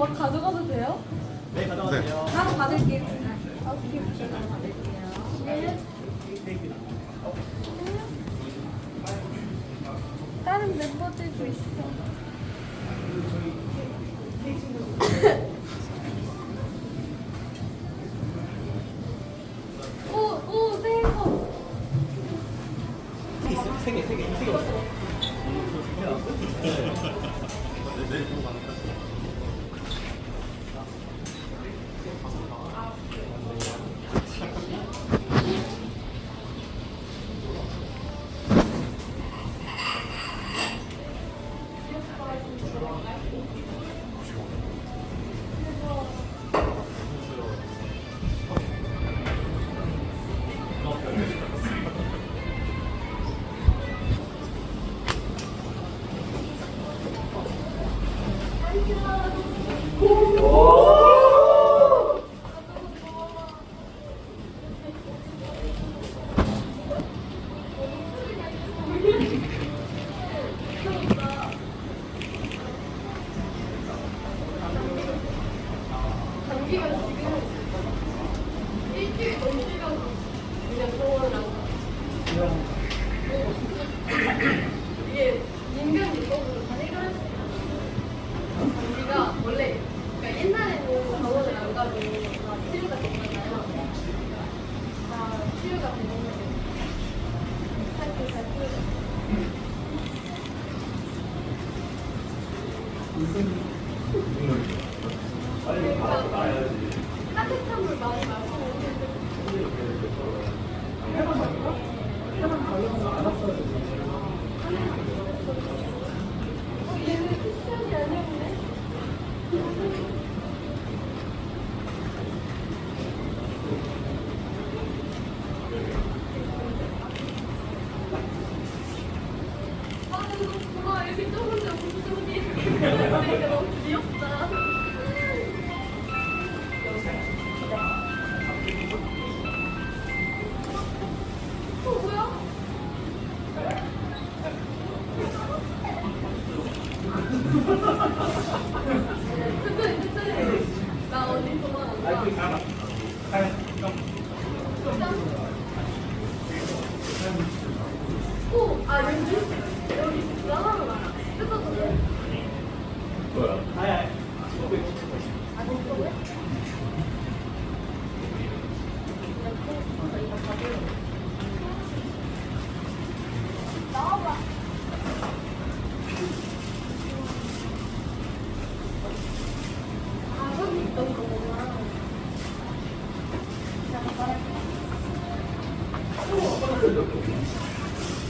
막 가져가도 돼요? 네, 가져가세요. 나도 받을게요. 아, 오케이, 제가 받을게요. 네. 다른 멤버들도 있어. 오, 오, 새해 거. 세 개, 세 개, 세개 왔어. 감기가 지금 일주일 넘기려고 그냥 병원을 안 가. 이게 인간 요법으로 다 해결할 수 있어요. 감기가 원래 그러니까 옛날에는 다 치료가 됐잖아요. 다 치료가 되는데 살짝 잘 치료가 따뜻한 물 많이 마시고 어, 오, 아, 여기? 여기 나가면 알아. 뜯어도 돼? 뭐야?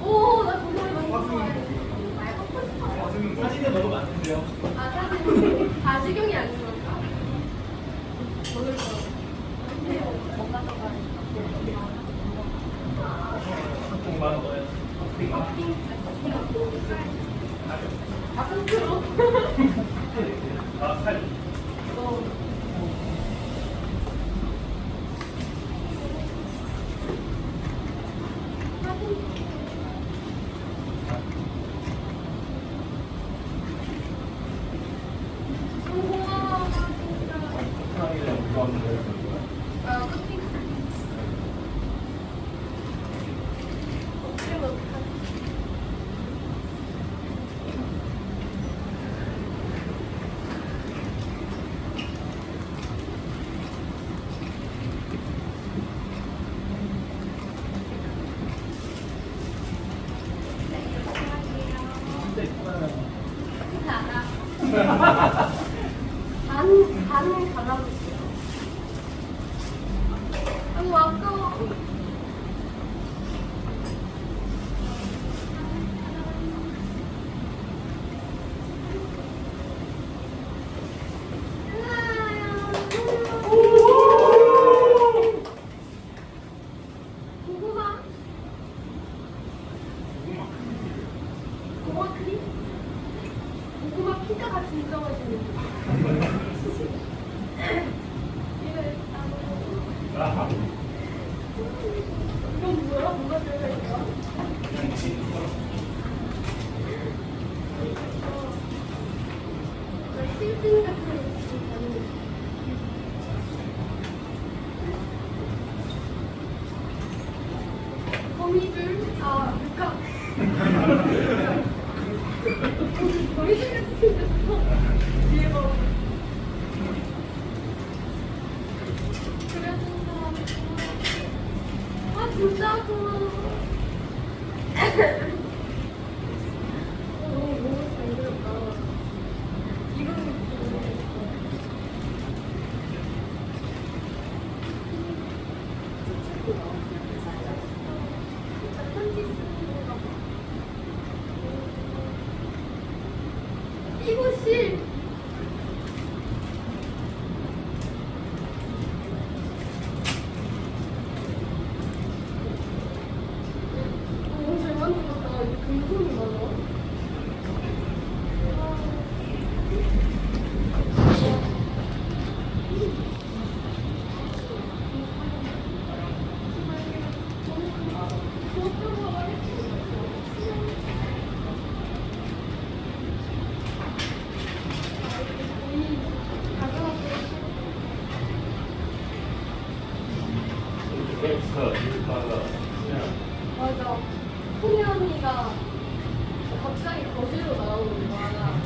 오, 나 좋아해. 아. 사진은. 아, 식용이 아닌 건가? 먹을 거. 근데 못 가져가니까. 공만 넣어요. 아, 스스로? 아, 살. 어. 사진. 너무 고마워, 진짜. 사랑이랑 좋아하는 아, 커피. 그리고 어떡하지? 반은 갈라볼게요. 아이고, 아까워. 고구마. 고구마 크림? 고구마 피자가 아, 이건 뭐야? 뭐가 들어있어? 실증 같은 거 있지? 거미줄? 아, 육각. 거미줄 같은 생겼어. 뒤에 봐. 그려준 사람. 아, 진짜 고마워. 너무 너무 잘 그렸다. 이건 편지 쓰는 건가 봐. 이곳이 너무 잘 만들었다. 이게 금손이 많아. 엑스트라, 일파가 그냥 맞아. 소미 언니가 갑자기 거실로 나오는 거야.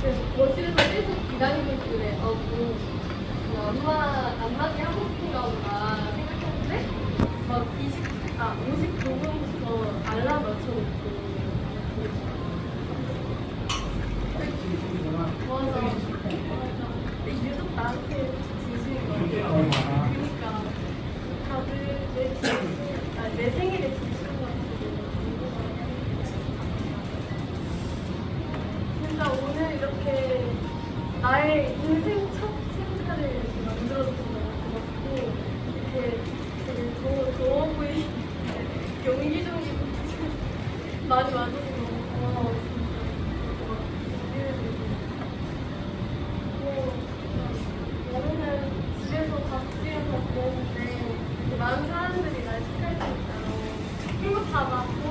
그래서 거실에서 계속 기다리고 있길래 어, 뭐, 뭐 엄마 안 나게 하고 싶은가 보다 생각했는데 막 20, 아, 59분부터 알람 맞춰놓고 이렇게 나의 인생 첫 생사를 이렇게 만들어줘서 너무 고맙고 이렇게 되게 좋아, 좋아 보이 용기적이고 많이 와줘서 너무 고마워 고맙고 뭐, 오늘은 집에서 밥집에서 먹었는데 이렇게 많은 사람들이 날 축하해 주니까 행복하다.